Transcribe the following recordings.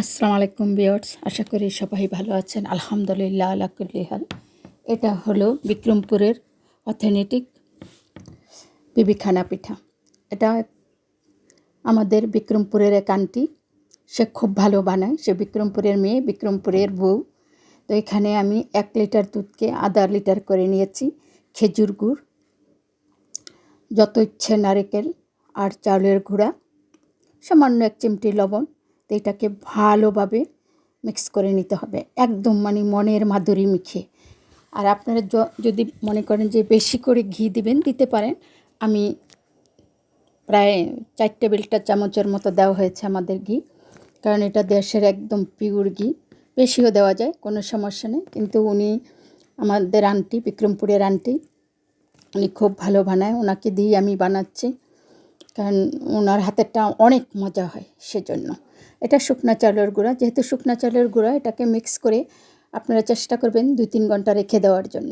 আসসালামু আলাইকুম বিয়ার্স আশা করি সবাই ভালো আছেন। আলহামদুলিল্লাহ আলাকুল্লিহাল এটা হলো বিক্রমপুরের অথেনেটিক বিবিখানা পিঠা। এটা আমাদের বিক্রমপুরের এক আন্টি, সে খুব ভালো বানায়। সে বিক্রমপুরের মেয়ে, বিক্রমপুরের বউ। তো এখানে আমি এক লিটার দুধকে আধা লিটার করে নিয়েছি, খেজুর গুড়, যত ইচ্ছে নারকেল আর চাউলের গুঁড়া, সামান্য এক চিমটি লবণ। তো এটাকে ভালোভাবে মিক্স করে নিতে হবে। একদম মানে মনের মাধুরী মিখে। আর আপনারা যদি মনে করেন যে বেশি করে ঘি দিবেন, দিতে পারেন। আমি প্রায় চার টেবিলটা চামচের মতো দেওয়া হয়েছে আমাদের ঘি। কারণ এটা দেশের একদম পিওর ঘি। বেশিও দেওয়া যায়, কোনো সমস্যা নেই। কিন্তু উনি আমাদের আন্টি বিক্রমপুরের আন্টি উনি খুব ভালো বানায়। ওনাকে দিয়েই আমি বানাচ্ছি। কারণ ওনার হাতেরটা অনেক মজা হয় সেজন্য। এটা শুকনা চালের গুঁড়া যেহেতু শুকনা চালের গুঁড়া এটাকে মিক্স করে আপনারা চেষ্টা করবেন দুই তিন ঘণ্টা রেখে দেওয়ার জন্য।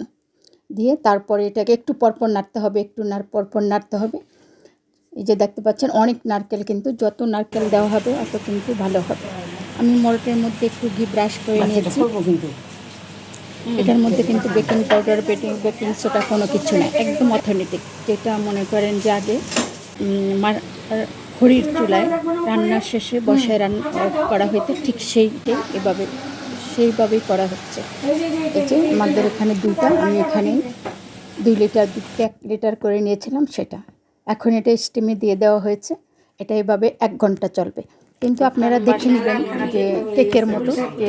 দিয়ে তারপরে এটাকে একটু পরপর নাড়তে হবে একটু নাড় পরপর নাড়তে হবে। এই যে দেখতে পাচ্ছেন অনেক নারকেল কিন্তু যত নারকেল দেওয়া হবে অত কিন্তু ভালো হবে। আমি মরটের মধ্যে একটু ঘি ব্রাশ করে নিয়েছি। এটার মধ্যে কিন্তু baking powder baking baking soda কোনো কিছু না একদম অথেন্টিক যেটা মনে করেন যে আগে আর চুলায় রান্নার শেষে বসায় রান্না করা হইতে ঠিক সেইটাই এভাবে সেইভাবেই করা হচ্ছে। এই যে আমাদের এখানে দুইটা, আমি এখানে দুই লিটার এক লিটার করে নিয়েছিলাম সেটা। এখন এটা স্টিমে দিয়ে দেওয়া হয়েছে। এটা এভাবে এক ঘণ্টা চলবে। কিন্তু আপনারা দেখে নেবেন যে কেকের মতো যে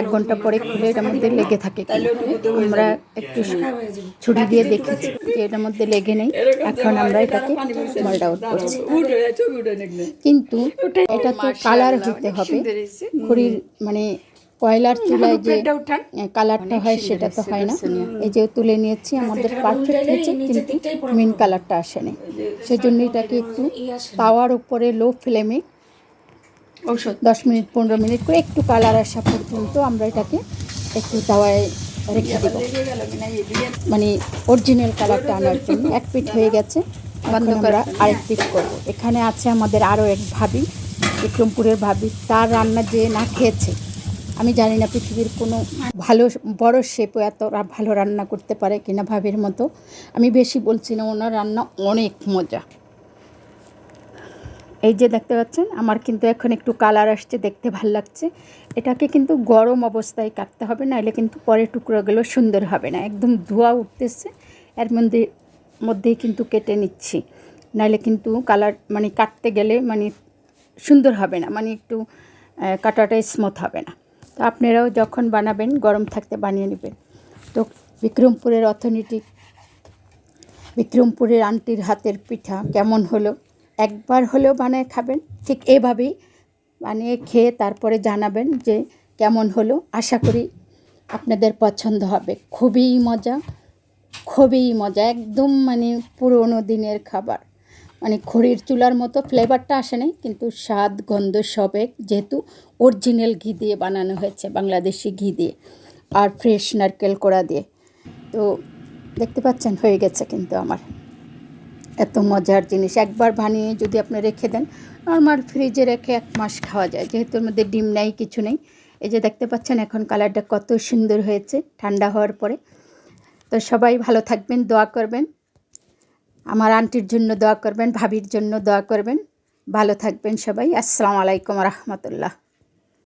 এক ঘণ্টা পরে খুলে এটার মধ্যে লেগে থাকে আমরা একটু ছুটি দিয়ে দেখেছি যে এটার মধ্যে লেগে নেই। এখন আমরা এটাকে মোল্ড আউট করছি। কিন্তু এটা তো কালার হতে হবে। খড়ির মানে কয়লার চুলায় যে কালারটা হয় সেটা তো হয় না। এই যে তুলে নিয়েছি, আমাদের পারফেক্ট হয়েছে, কিন্তু মেন কালারটা আসেনি সেজন্য এটাকে একটু তাওয়ার উপরে লো ফ্লেমে ঔষধ দশ মিনিট পনেরো মিনিট করে একটু কালার আসা পর্যন্ত আমরা এটাকে একটু তাওয়ায় রেখে দেবো। মানে অরিজিনাল কালারটা আনার জন্য। এক পিঠ হয়ে গেছে বন্ধ করা আরেক পিঠ করব। এখানে আছে আমাদের আরও এক ভাবি বিক্রমপুরের ভাবি। তার রান্না যে না খেয়েছে আমি জানি না পৃথিবীর কোনো ভালো বড় শেপও এত ভালো রান্না করতে পারে কিনা ভাবির মতো। আমি বেশি বলছি না ওনার রান্না অনেক মজা। এই যে দেখতে পাচ্ছেন, আমার কিন্তু এখন একটু কালার আসছে, দেখতে ভালো লাগছে। এটাকে কিন্তু গরম অবস্থায় কাটতে হবে নাহলে কিন্তু পরে টুকরোগুলো সুন্দর হবে না। একদম ধোয়া উঠতেছে, এর মধ্যে, মধ্যেই কিন্তু কেটে নিচ্ছি। নাহলে কিন্তু কালার মানে কাটতে গেলে মানে সুন্দর হবে না মানে একটু কাটাটা স্মুথ হবে না। তো আপনারাও যখন বানাবেন, গরম থাকতে বানিয়ে নেবেন। তো বিক্রমপুরের অর্থনীতি, বিক্রমপুরের আন্টির হাতের পিঠা কেমন হলো? একবার হলেও বানিয়ে খাবেন। ঠিক এভাবেই বানিয়ে খেয়ে তারপরে জানাবেন যে কেমন হলো। আশা করি আপনাদের পছন্দ হবে। খুবই মজা খুবই মজা। একদম মানে পুরোনো দিনের খাবার। মানে খড়ির চুলার মতো ফ্লেভারটা আসে নাই, কিন্তু স্বাদ, গন্ধ সবেক যেহেতু অরিজিনাল ঘি দিয়ে বানানো হয়েছে, বাংলাদেশি ঘি দিয়ে আর ফ্রেশ নারকেল কোড়া দিয়ে। তো দেখতে পাচ্ছেন, হয়ে গেছে কিন্তু আমার। এত মজার জিনিস। একবার বানিয়ে যদি আপনি রেখে দেন নর্মাল ফ্রিজে রেখে এক মাস খাওয়া যায়। যেহেতু মধ্যে ডিম নাই, কিছু নেই। এই যে দেখতে পাচ্ছেন, এখন কালারটা কত সুন্দর হয়েছে, ঠান্ডা হওয়ার পরে। তো সবাই ভালো থাকবেন, দোয়া করবেন। আমার আন্টির জন্য দোয়া করবেন, ভাবির জন্য দোয়া করবেন। ভালো থাকবেন সবাই। আসসালামু আলাইকুম রহমতুল্লাহ।